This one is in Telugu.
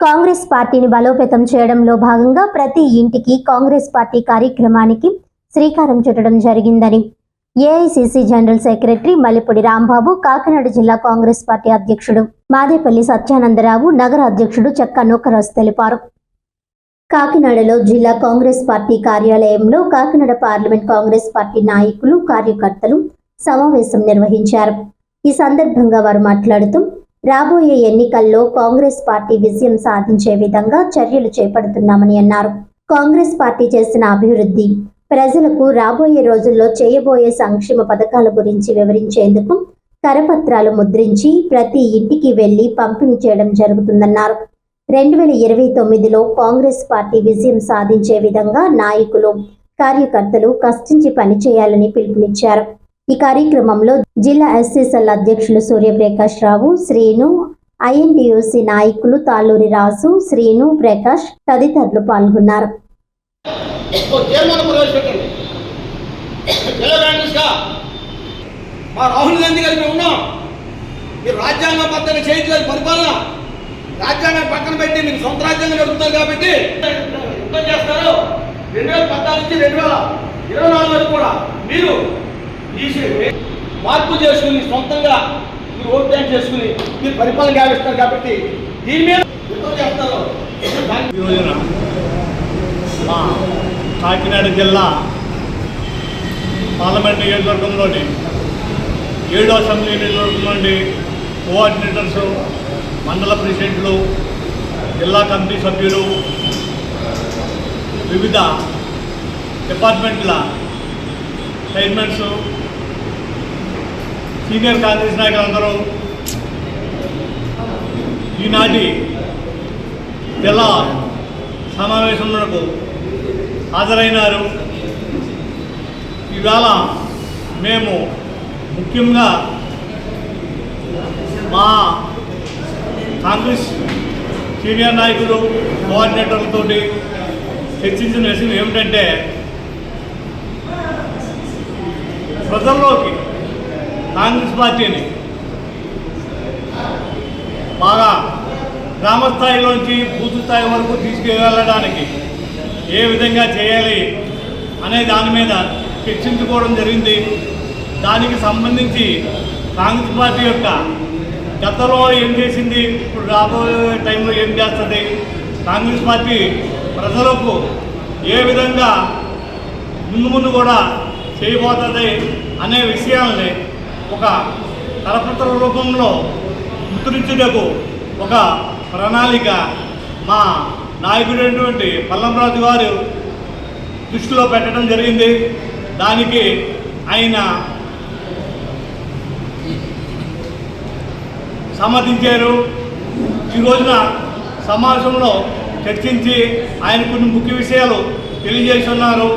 కాంగ్రెస్ పార్టీని బలోపేతం చేయడంలో భాగంగా ప్రతి ఇంటికి కాంగ్రెస్ పార్టీ కార్యక్రమానికి శ్రీకారం చుట్టడం జరిగిందని AICC general secretary Mallipudi Rambabu Kakinada జిల్లా కాంగ్రెస్ పార్టీ అధ్యక్షుడు మాదేపల్లి సత్యానందరావు నగర అధ్యక్షుడు చెక్క నూకరాజు తెలిపారు. కాకినాడలో జిల్లా కాంగ్రెస్ పార్టీ కార్యాలయంలో కాకినాడ పార్లమెంట్ కాంగ్రెస్ పార్టీ నాయకులు కార్యకర్తలు సమావేశం నిర్వహించారు. ఈ సందర్భంగా వారు మాట్లాడుతూ రాబోయే ఎన్నికల్లో కాంగ్రెస్ పార్టీ విజయం సాధించే విధంగా చర్యలు చేపడుతున్నామని అన్నారు. కాంగ్రెస్ పార్టీ చేసిన అభివృద్ధి ప్రజలకు రాబోయే రోజుల్లో చేయబోయే సంక్షేమ పథకాల గురించి వివరించేందుకు కరపత్రాలు ముద్రించి ప్రతి ఇంటికి వెళ్ళి పంపిణీ చేయడం జరుగుతుందన్నారు. రెండు వేల ఇరవై తొమ్మిదిలో కాంగ్రెస్ పార్టీ విజయం సాధించే విధంగా నాయకులు కార్యకర్తలు కష్టించి పనిచేయాలని పిలుపునిచ్చారు. ఈ కార్యక్రమంలో జిల్లా ఎస్సీసెల్ అధ్యక్షులు సూర్యప్రకాష్ రావు శ్రీను ఐఎన్టీయూసీ నాయకులు తాళ్ళూరి రాసు శ్రీను ప్రకాష్ తదితరులు పాల్గొన్నారు. మా రాహుల్ గాంధీ గారు మేము ఉన్నాం. మీరు రాజ్యాంగం పద్ధతి చేయట్లేదు పరిపాలన. రాజ్యాంగం పక్కన పెట్టి మీరు సొంత రాజ్యాంగం నడుపుతారు కాబట్టి యుద్ధం చేస్తారు రెండు వేల పద్నాలుగు నుంచి రెండు వేల ఇరవై నాలుగు వరకు కూడా మీరు తీసి మార్పు చేసుకుని సొంతంగా మీరు ఓట్ బ్యాంక్ చేసుకుని మీరు పరిపాలన గావిస్తారు కాబట్టి దీని మీద చేస్తారు ఈ రోజున మా కాకినాడ జిల్లా పార్లమెంట్ నియోజకవర్గంలోని ఏడో అసెంబ్లీ నియోజకవర్గంలోని నుండి కోఆర్డినేటర్స్ మండల ప్రెసిడెంట్లు జిల్లా కమిటీ సభ్యులు వివిధ డిపార్ట్మెంట్ల చైర్మన్స్ సీనియర్ కాంగ్రెస్ నాయకులందరూ ఈనాటి జిల్లా సమావేశంలో హాజరైనారు. ఇవాళ మేము ముఖ్యంగా మా కాంగ్రెస్ సీనియర్ నాయకులు కోఆర్డినేటర్లతో చర్చించిన విషయం ఏమిటంటే ప్రజల్లోకి కాంగ్రెస్ పార్టీని. బాగా గ్రామ స్థాయిలోంచి బూత్ స్థాయి వరకు తీసుకువెళ్ళడానికి ఏ విధంగా చేయాలి అనే దాని మీద చర్చించుకోవడం జరిగింది. దానికి సంబంధించి కాంగ్రెస్ పార్టీ యొక్క గతంలో ఏం చేసింది ఇప్పుడు రాబోయే టైంలో ఏం చేస్తుంది కాంగ్రెస్ పార్టీ ప్రజలకు ఏ విధంగా ముందు ముందు కూడా చేయబోతుంది అనే విషయాలని ఒక తలపత్ర రూపంలో ముద్రించుటకు ఒక ప్రణాళిక మా నాయకుడైనటువంటి పల్లంరాజు గారు దృష్టిలో పెట్టడం జరిగింది. దానికి ఆయన సమ్మతించారు. ఈ రోజున సమావేశంలో చర్చించి ఆయన కొన్ని ముఖ్య విషయాలు తెలియజేసి ఉన్నారు